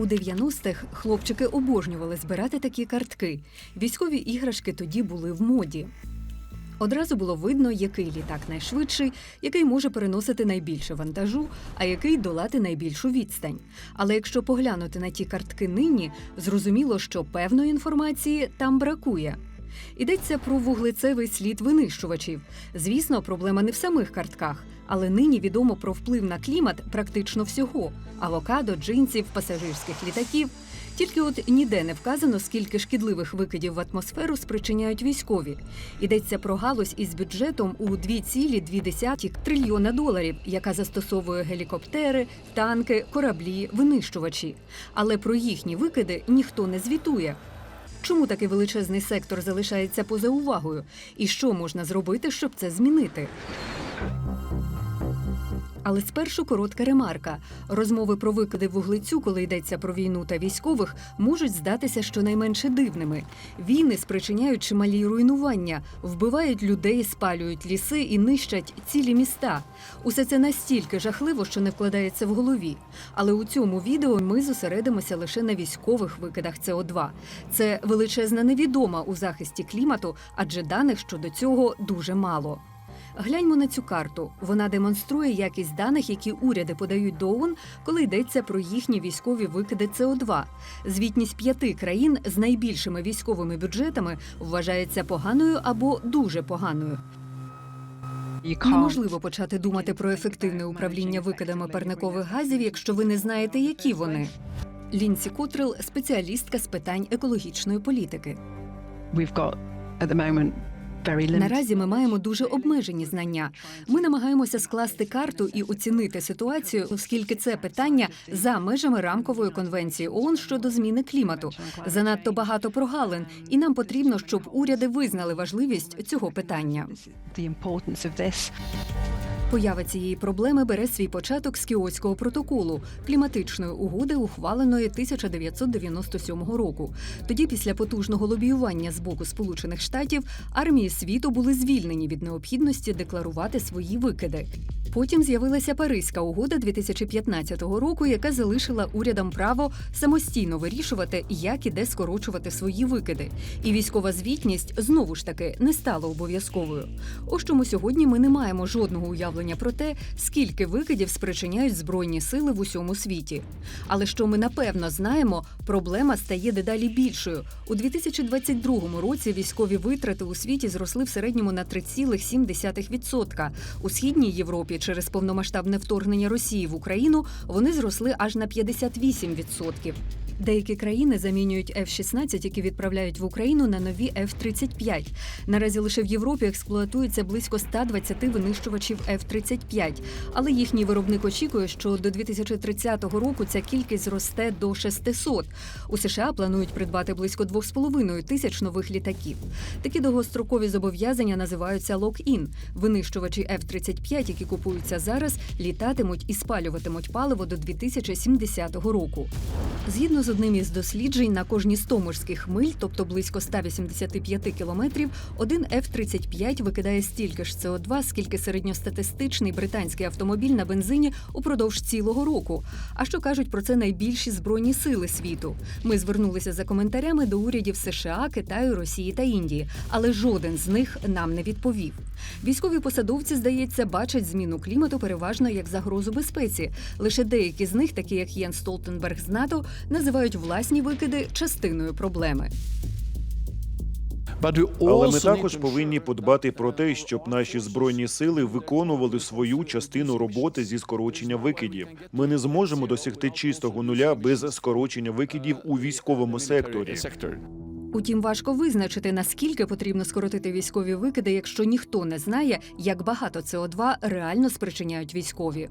У 90-х хлопчики обожнювали збирати такі картки. Військові іграшки тоді були в моді. Одразу було видно, який літак найшвидший, який може переносити найбільше вантажу, а який долати найбільшу відстань. Але якщо поглянути на ті картки нині, зрозуміло, що певної інформації там бракує. Йдеться про вуглецевий слід винищувачів. Звісно, проблема не в самих картках, але нині відомо про вплив на клімат практично всього: авокадо, джинсів, пасажирських літаків. Тільки от ніде не вказано, скільки шкідливих викидів в атмосферу спричиняють військові. Йдеться про галузь із бюджетом у 2,2 трильйона доларів, яка застосовує гелікоптери, танки, кораблі, винищувачі. Але про їхні викиди ніхто не звітує. Чому такий величезний сектор залишається поза увагою? І що можна зробити, щоб це змінити? Але спершу коротка ремарка. Розмови про викиди вуглецю, коли йдеться про війну та військових, можуть здатися щонайменше дивними. Війни спричиняють чималі руйнування, вбивають людей, спалюють ліси і нищать цілі міста. Усе це настільки жахливо, що не вкладається в голові. Але у цьому відео ми зосередимося лише на військових викидах СО2. Це величезна невідома у захисті клімату, адже даних щодо цього дуже мало. Гляньмо на цю карту. Вона демонструє якість даних, які уряди подають до ООН, коли йдеться про їхні військові викиди СО2. Звітність п'яти країн з найбільшими військовими бюджетами вважається поганою або дуже поганою. Неможливо почати думати про ефективне управління викидами парникових газів, якщо ви не знаєте, які вони. Лінсі Котрел, спеціалістка з питань екологічної політики. Наразі ми маємо дуже обмежені знання. Ми намагаємося скласти карту і оцінити ситуацію, оскільки це питання за межами рамкової конвенції ООН щодо зміни клімату. Занадто багато прогалин, і нам потрібно, щоб уряди визнали важливість цього питання. Поява цієї проблеми бере свій початок з Кіотського протоколу кліматичної угоди, ухваленої 1997 року. Тоді, після потужного лобіювання з боку Сполучених Штатів, армії світу були звільнені від необхідності декларувати свої викиди. Потім з'явилася Паризька угода 2015 року, яка залишила урядам право самостійно вирішувати, як і де скорочувати свої викиди. І військова звітність знову ж таки не стала обов'язковою. Ось чому сьогодні ми не маємо жодного уявлення про те, скільки викидів спричиняють збройні сили в усьому світі. Але що ми напевно знаємо, проблема стає дедалі більшою. У 2022 році військові витрати у світі зросли в середньому на 3,7%. У східній Європі через повномасштабне вторгнення Росії в Україну вони зросли аж на 58%. Деякі країни замінюють F-16, які відправляють в Україну на нові F-35. Наразі лише в Європі експлуатується близько 120 винищувачів F-35, але їхній виробник очікує, що до 2030 року ця кількість зросте до 600. У США планують придбати близько 2,5 тисяч нових літаків. Такі довгострокові зобов'язання називаються лок-ін. Винищувачі F-35, які купуються зараз, літатимуть і спалюватимуть паливо до 2070 року. Згідно з одним із досліджень, на кожні 100 морських миль, тобто близько 185 кілометрів, один F-35 викидає стільки ж СО2, скільки середньостатистичний британський автомобіль на бензині упродовж цілого року. А що кажуть про це найбільші збройні сили світу? Ми звернулися за коментарями до урядів США, Китаю, Росії та Індії, але жоден з них нам не відповів. Військові посадовці, здається, бачать зміну клімату переважно як загрозу безпеці. Лише деякі з них, такі як Єн Столтенберг з НАТО, називають власні викиди частиною проблеми. Але ми також повинні подбати про те, щоб наші збройні сили виконували свою частину роботи зі скорочення викидів. Ми не зможемо досягти чистого нуля без скорочення викидів у військовому секторі. Утім, важко визначити, наскільки потрібно скоротити військові викиди, якщо ніхто не знає, як багато СО2 реально спричиняють військові.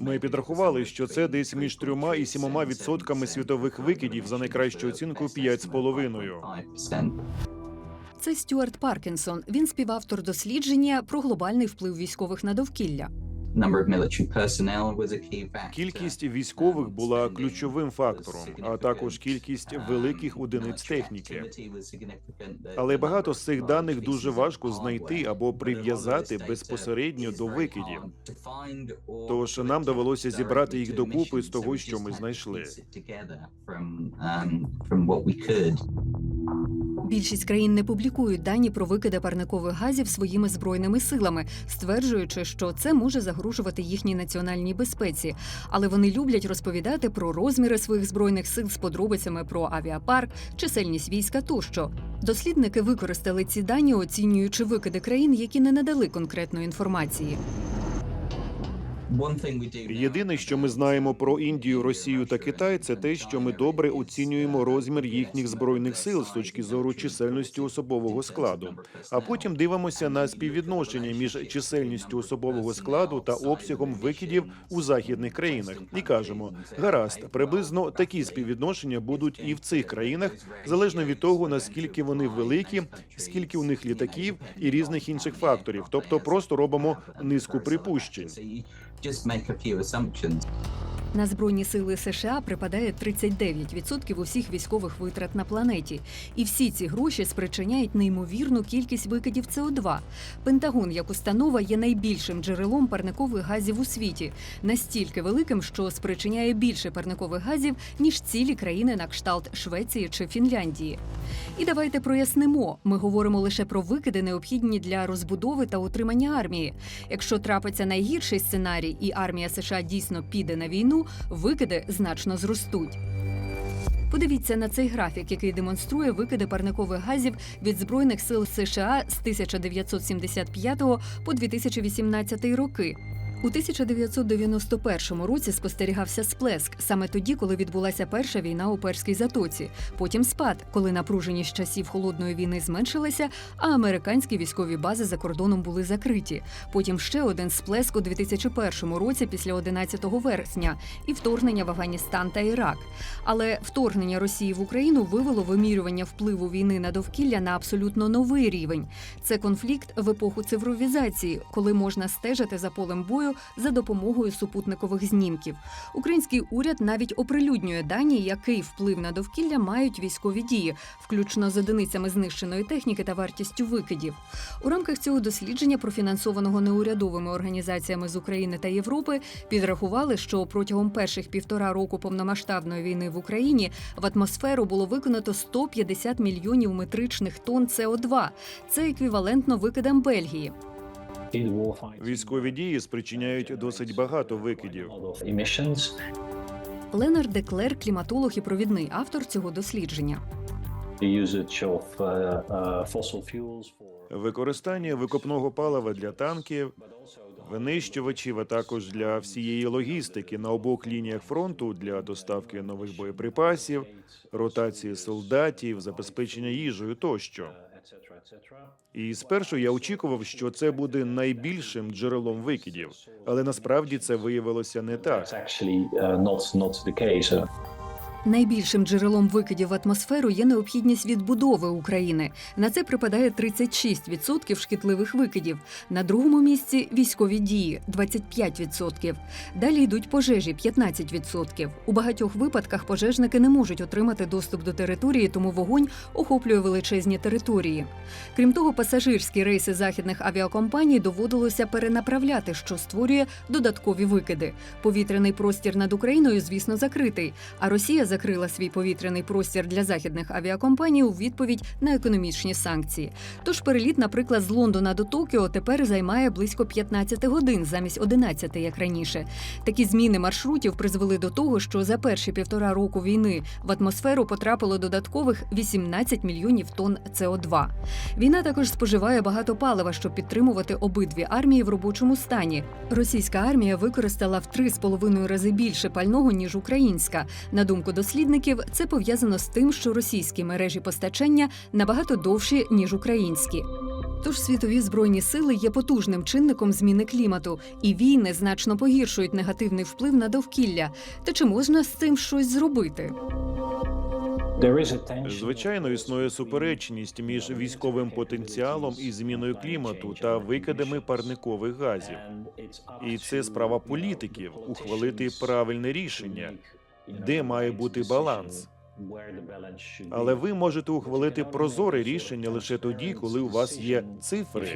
Ми підрахували, що це десь між трьома і сімома відсотками світових викидів за найкращу оцінку 5,5. Це Стюарт Паркінсон. Він співавтор дослідження про глобальний вплив військових на довкілля. Кількість військових була ключовим фактором, а також кількість великих одиниць техніки. Але багато з цих даних дуже важко знайти або прив'язати безпосередньо до викидів. Тож нам довелося зібрати їх докупи з того, що ми знайшли. Більшість країн не публікують дані про викиди парникових газів своїми збройними силами, стверджуючи, що це може загрожувати їхній національній безпеці. Але вони люблять розповідати про розміри своїх збройних сил з подробицями про авіапарк, чисельність війська тощо. Дослідники використали ці дані, оцінюючи викиди країн, які не надали конкретної інформації. Єдине, що ми знаємо про Індію, Росію та Китай, це те, що ми добре оцінюємо розмір їхніх збройних сил з точки зору чисельності особового складу. А потім дивимося на співвідношення між чисельністю особового складу та обсягом викидів у західних країнах, і кажемо: гаразд, приблизно такі співвідношення будуть і в цих країнах, залежно від того наскільки вони великі, скільки у них літаків і різних інших факторів. Тобто, просто робимо низку припущень. Just make a few assumptions. На збройні сили США припадає 39% усіх військових витрат на планеті, і всі ці гроші спричиняють неймовірну кількість викидів СО2. Пентагон як установа є найбільшим джерелом парникових газів у світі, настільки великим, що спричиняє більше парникових газів ніж цілі країни на кшталт Швеції чи Фінляндії. І давайте прояснимо: ми говоримо лише про викиди, необхідні для розбудови та утримання армії. Якщо трапиться найгірший сценарій, і армія США дійсно піде на війну, викиди значно зростуть. Подивіться на цей графік, який демонструє викиди парникових газів від збройних сил США з 1975 по 2018 роки. У 1991 році спостерігався сплеск саме тоді, коли відбулася перша війна у Перській затоці. Потім спад, коли напруженість часів холодної війни зменшилася, а американські військові бази за кордоном були закриті. Потім ще один сплеск у 2001 році після 11 вересня і вторгнення в Афганістан та Ірак. Але вторгнення Росії в Україну вивело вимірювання впливу війни на довкілля на абсолютно новий рівень. Це конфлікт в епоху цифровізації, коли можна стежити за полем бою за допомогою супутникових знімків. Український уряд навіть оприлюднює дані, який вплив на довкілля мають військові дії, включно з одиницями знищеної техніки та вартістю викидів. У рамках цього дослідження, профінансованого неурядовими організаціями з України та Європи, підрахували, що протягом перших півтора року повномасштабної війни в Україні в атмосферу було виконано 150 мільйонів метричних тонн СО2. Це еквівалентно викидам Бельгії. Військові дії спричиняють досить багато викидів. Ленар Деклер, кліматолог і провідний автор цього дослідження. Використання викопного палива для танків, винищувачів, а також для всієї логістики на обох лініях фронту для доставки нових боєприпасів, ротації солдатів, забезпечення їжею тощо. І спершу я очікував, що це буде найбільшим джерелом викидів, але насправді це виявилося не так. Найбільшим джерелом викидів в атмосферу є необхідність відбудови України. На це припадає 36% шкідливих викидів. На другому місці військові дії 25%. Далі йдуть пожежі 15%. У багатьох випадках пожежники не можуть отримати доступ до території, тому вогонь охоплює величезні території. Крім того, пасажирські рейси західних авіакомпаній доводилося перенаправляти, що створює додаткові викиди. Повітряний простір над Україною, звісно, закритий. А Росія закрила свій повітряний простір для західних авіакомпаній у відповідь на економічні санкції. Тож переліт, наприклад, з Лондона до Токіо тепер займає близько 15 годин замість 11, як раніше. Такі зміни маршрутів призвели до того, що за перші півтора року війни в атмосферу потрапило додаткових 18 мільйонів тонн СО2. Війна також споживає багато палива, щоб підтримувати обидві армії в робочому стані. Російська армія використала в 3,5 рази більше пального ніж українська. На думку дослідників, це пов'язано з тим, що російські мережі постачання набагато довші ніж українські. Тож світові збройні сили є потужним чинником зміни клімату, і війни значно погіршують негативний вплив на довкілля. Та чи можна з цим щось зробити? Звичайно, існує суперечність між військовим потенціалом і зміною клімату та викидами парникових газів. І це справа політиків ухвалити правильне рішення, де має бути баланс. Але ви можете ухвалити прозоре рішення лише тоді, коли у вас є цифри.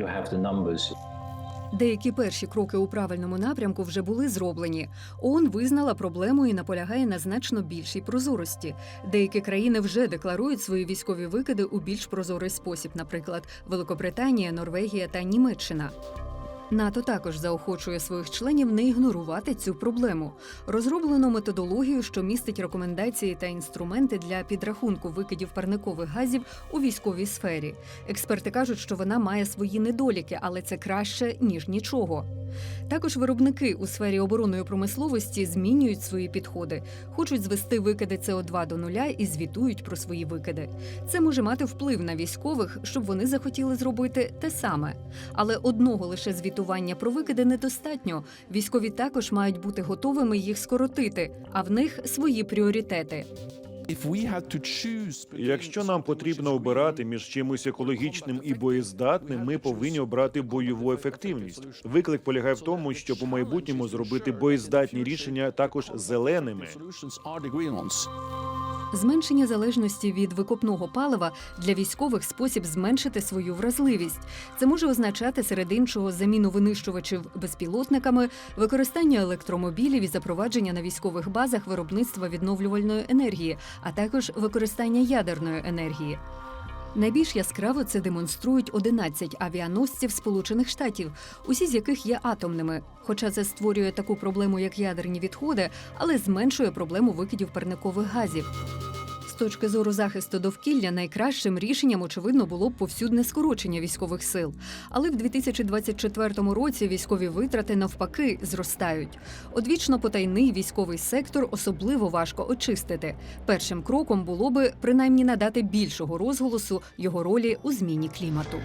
Деякі перші кроки у правильному напрямку вже були зроблені. ООН визнала проблему і наполягає на значно більшій прозорості. Деякі країни вже декларують свої військові викиди у більш прозорий спосіб, наприклад, Великобританія, Норвегія та Німеччина. НАТО також заохочує своїх членів не ігнорувати цю проблему. Розроблено методологію, що містить рекомендації та інструменти для підрахунку викидів парникових газів у військовій сфері. Експерти кажуть, що вона має свої недоліки, але це краще ніж нічого. Також виробники у сфері оборонної промисловості змінюють свої підходи, хочуть звести викиди СО2 до нуля і звітують про свої викиди. Це може мати вплив на військових, щоб вони захотіли зробити те саме. Але одного лише звітування про викиди недостатньо. Військові також мають бути готовими їх скоротити, а в них свої пріоритети. Якщо нам потрібно обирати між чимось екологічним і боєздатним, ми повинні обрати бойову ефективність. Виклик полягає в тому, щоб у майбутньому зробити боєздатні рішення також зеленими. Зменшення залежності від викопного палива для військових спосіб зменшити свою вразливість. Це може означати серед іншого заміну винищувачів безпілотниками, використання електромобілів і запровадження на військових базах виробництва відновлювальної енергії, а також використання ядерної енергії. Найбільш яскраво це демонструють 11 авіаносців Сполучених Штатів, усі з яких є атомними. Хоча це створює таку проблему, як ядерні відходи, але зменшує проблему викидів парникових газів. Точки зору захисту довкілля найкращим рішенням, очевидно, було б повсюдне скорочення військових сил. Але в 2024 році військові витрати навпаки зростають. Одвічно потайний військовий сектор особливо важко очистити. Першим кроком було би принаймні надати більшого розголосу його ролі у зміні клімату.